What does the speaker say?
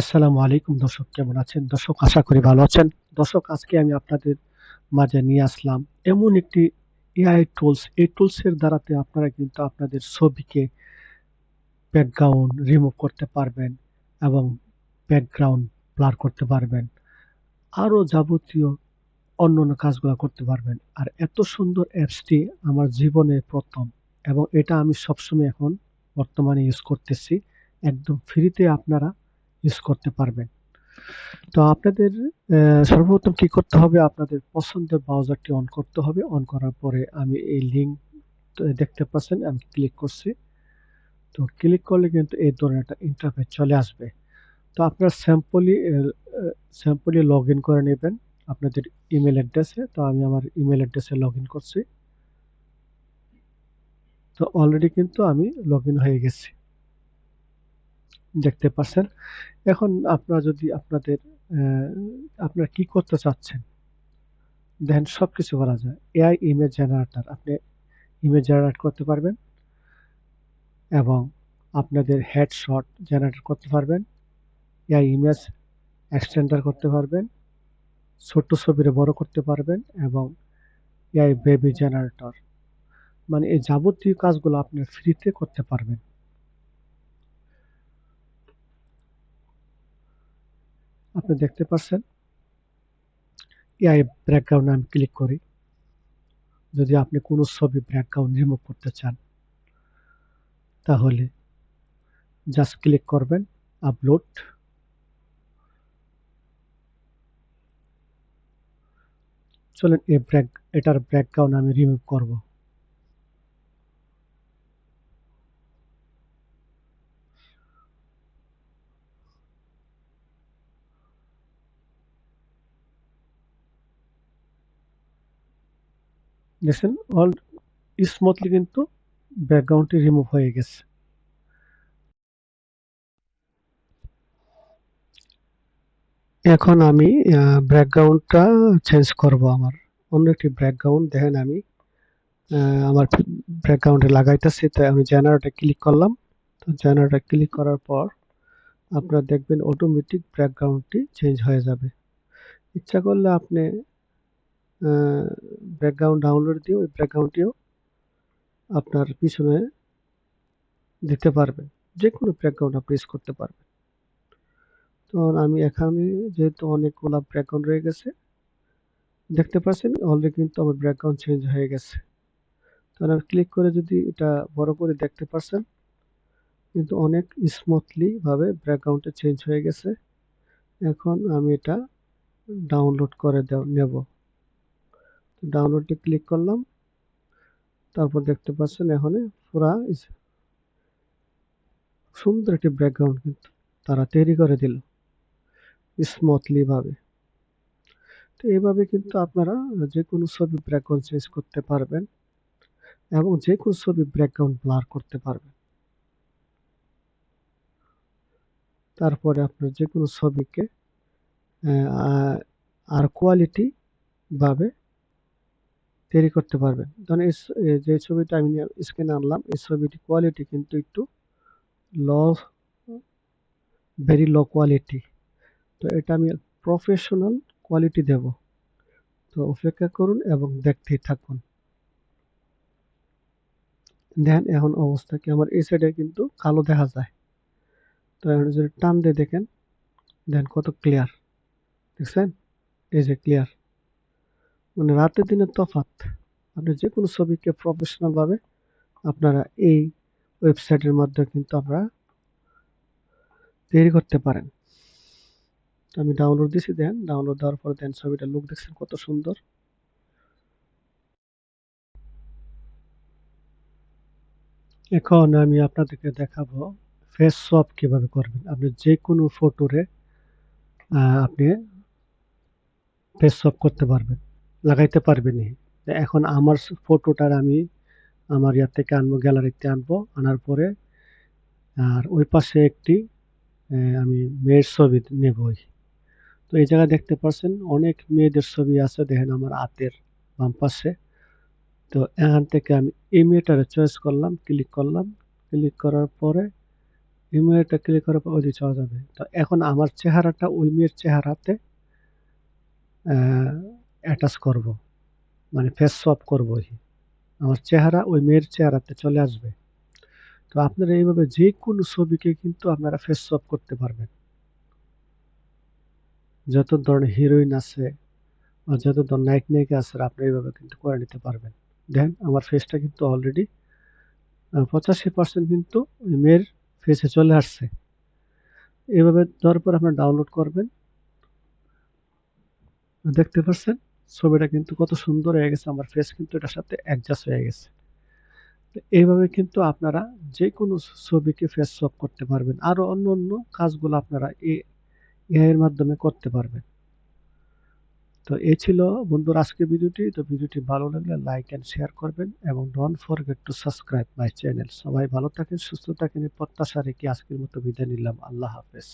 আসসালামু আলাইকুম দর্শক, কেমন আছেন? দর্শক, আশা করি ভালো আছেন। দর্শক, আজকে আমি আপনাদের মাঝে নিয়ে আসলাম এমন একটি এআই টুলস এই টুলসের দ্বারাতে আপনারা কিন্তু আপনাদের ছবিকে ব্যাকগ্রাউন্ড রিমুভ করতে পারবেন এবং ব্যাকগ্রাউন্ড ব্লার করতে পারবেন। আরও যাবতীয় অন্য অন্য কাজগুলো করতে পারবেন। আর এত সুন্দর অ্যাপসটি আমার জীবনে প্রথম এবং এটা আমি সবসময় এখন বর্তমানে ইউজ করতেছি। একদম ফ্রিতে আপনারা ইউজ করতে পারবেন। তো আপনাদের সর্বপ্রথম কি করতে হবে? আপনাদের পছন্দের ব্রাউজারটি অন করতে হবে। অন করার পরে আমি এই লিঙ্ক দেখতে পাচ্ছেন, আমি ক্লিক করছি। তো ক্লিক করলে কিন্তু এই ধরনের একটা ইন্টারফেস চলে আসবে। তো আপনারা স্যাম্পলি স্যাম্পলি লগ করে নেবেন আপনাদের ইমেল অ্যাড্রেসে তো আমি আমার ইমেল অ্যাড্রেসে লগ করছি। তো অলরেডি কিন্তু আমি লগ হয়ে গেছি। দেখতে পাচ্ছেন? এখন আপনারা যদি আপনাদের আপনারা কি করতে চাচ্ছেন? দেন সব কিছু বলা যায়। এআই ইমেজ জেনারেটর আপনি ইমেজ জেনারেট করতে পারবেন এবং আপনাদের হেডশট জেনারেট করতে পারবেন এআই ইমেজ এক্সটেন্ডার করতে পারবেন ছোট ছবিরে বড় করতে পারবেন এবং এআই বেবি জেনারেটর মানে এই যাবতীয় কাজগুলো আপনি ফ্রিতে করতে পারবেন। আপনি দেখতে পাচ্ছেন। এআই ব্যাকগ্রাউন্ড আমি ক্লিক করি। যদি আপনি কোনো ছবি ব্যাকগ্রাউন্ড রিমুভ করতে চান, তাহলে জাস্ট ক্লিক করবেন আপলোড চলেন এই ব্যাক, এটার ব্যাকগ্রাউন্ড আমি রিমুভ করব। দেখছেন অল স্মুথলি কিন্তু ব্যাকগ্রাউন্ডটি রিমুভ হয়ে গেছে। এখন আমি ব্যাকগ্রাউন্ডটা চেঞ্জ করব আমার। অন্য একটি ব্যাকগ্রাউন্ড দেখেন আমি আমার ব্যাকগ্রাউন্ডে লাগাইতেছি তো আমি জেনারেটে ক্লিক করলাম। তো জেনারেটে ক্লিক করার পর আপনারা দেখবেন অটোমেটিক ব্যাকগ্রাউন্ডটি চেঞ্জ হয়ে যাবে। ইচ্ছা করলে আপনি ব্যাকগ্রাউন্ড ডাউনলোড দিয়ে ওই ব্যাকগ্রাউন্ডটিও আপনার পিছনে দিতে পারবেন যে কোনো ব্যাকগ্রাউন্ড আপনি ইউজ করতে পারবেন। তো আমি এখানে যেহেতু অনেকগুলা ব্যাকগ্রাউন্ড রয়ে গেছে, দেখতে পাচ্ছেন অলরেডি কিন্তু আমার ব্যাকগ্রাউন্ড চেঞ্জ হয়ে গেছে। তো আমি ক্লিক করে যদি এটা বড় করে দেখতে পাচ্ছেন কিন্তু অনেক স্মুথলি ভাবে ব্যাকগ্রাউন্ডটা চেঞ্জ হয়ে গেছে। এখন আমি এটা ডাউনলোড করে দেব- নেব। ডাউনলোডে ক্লিক করলাম। তারপর দেখতে পাচ্ছেন এখানে পুরা সুন্দর একটি ব্যাকগ্রাউন্ড কিন্তু তারা তৈরি করে দিল স্মুথলি ভাবে। তো এইভাবে কিন্তু আপনারা যে কোনো ছবি ব্যাকগ্রাউন্ড চেঞ্জ করতে পারবেন এবং যে কোনো ছবি ব্যাকগ্রাউন্ড ব্লার করতে পারবেন। তারপরে আপনার যে কোনো ছবিকে আর কোয়ালিটি ভাবে তৈরি করতে পারবেন। ধরেন যে ছবিটা আমি স্ক্রিনে আনলাম, এই ছবিটি কোয়ালিটি কিন্তু একটু লো ভেরি লো কোয়ালিটি তো এটা আমি প্রফেশনাল কোয়ালিটি দেব। তো অপেক্ষা করুন এবং দেখতেই থাকুন। দেখেন এখন অবস্থা কি? আমার এই সাইডে কিন্তু কালো দেখা যায়। তো এখন যদি টান দিয়ে দেখেন দেখেন কত ক্লিয়ার দেখছেন? এই যে ক্লিয়ার মানে রাতে দিনের তফাৎ। আপনি যে কোনো ছবিকে প্রফেশনাল ভাবে আপনারা এই ওয়েবসাইটের মাধ্যমে কিন্তু আপনারা তৈরি করতে পারেন। আমি ডাউনলোড দিছি, দেন ডাউনলোড দেওয়ার পর দেন ছবিটা লুক দেখছেন কত সুন্দর। এখন আমি আপনাদেরকে দেখাবো ফেস সোয়াপ কীভাবে করবেন। আপনি যে কোনো ফটোরে আপনি ফেস সোয়াপ করতে পারবেন। লাগাইতে পারবেন এখন আমার ফটোটার আমি আমার ইয়ার থেকে আনব, গ্যালারিতে আনব, আনার পরে আর ওই পাশে একটি আমি মেয়ের ছবি নেবই তো এই জায়গায় দেখতে পাচ্ছেন অনেক মেয়েদের ছবি আছে, দেখেন আমার হাতের বাম পাশে। তো এখান থেকে আমি এই মেয়েটারে চয়েস করলাম ক্লিক করলাম। ক্লিক করার পরে ইমেলটা ক্লিক করার পর ওইদিকে চলে যাবে। তো এখন আমার চেহারাটা ওই মেয়ের চেহারাতে অ্যাটাচ করব। মানে ফেস সোয়াপ করব আমার চেহারা ওই মেয়ের চেহারাতে চলে আসবে। তো আপনারা এইভাবে যে কোনো ছবিকে কিন্তু আপনারা ফেস সোয়াপ করতে পারবেন। যত ধরনের হিরোইন আছে বা যত ধরনের নায়ক নায়িকা আছে আপনি এইভাবে কিন্তু করে নিতে পারবেন। দেখেন আমার ফেসটা কিন্তু অলরেডি পঁচাশি পার্সেন্ট কিন্তু মেয়ের ফেসে চলে আসছে। এভাবে দেওয়ার পর আপনার ডাউনলোড করবেন। দেখতে পাচ্ছেন ছবিটা কিন্তু কত সুন্দর হয়ে গেছে, আমার ফেস কিন্তু এটার সাথে অ্যাডজাস্ট হয়ে গেছে। এইভাবে কিন্তু আপনারা যে কোনো ছবিকে ফেস সোয়াপ করতে পারবেন আরও অন্য অন্য কাজগুলো আপনারা এর মাধ্যমে করতে পারবেন। তো এই ছিল বন্ধুর আজকে ভিডিওটি, তো ভিডিওটি ভালো লাগলে লাইক অ্যান্ড শেয়ার করবেন এবং don't forget to subscribe my channel সবাই ভালো থাকেন, সুস্থ থাকেন প্রত্যাশা রেখে আজকের মতো বিদায় নিলাম। আল্লাহ হাফেজ।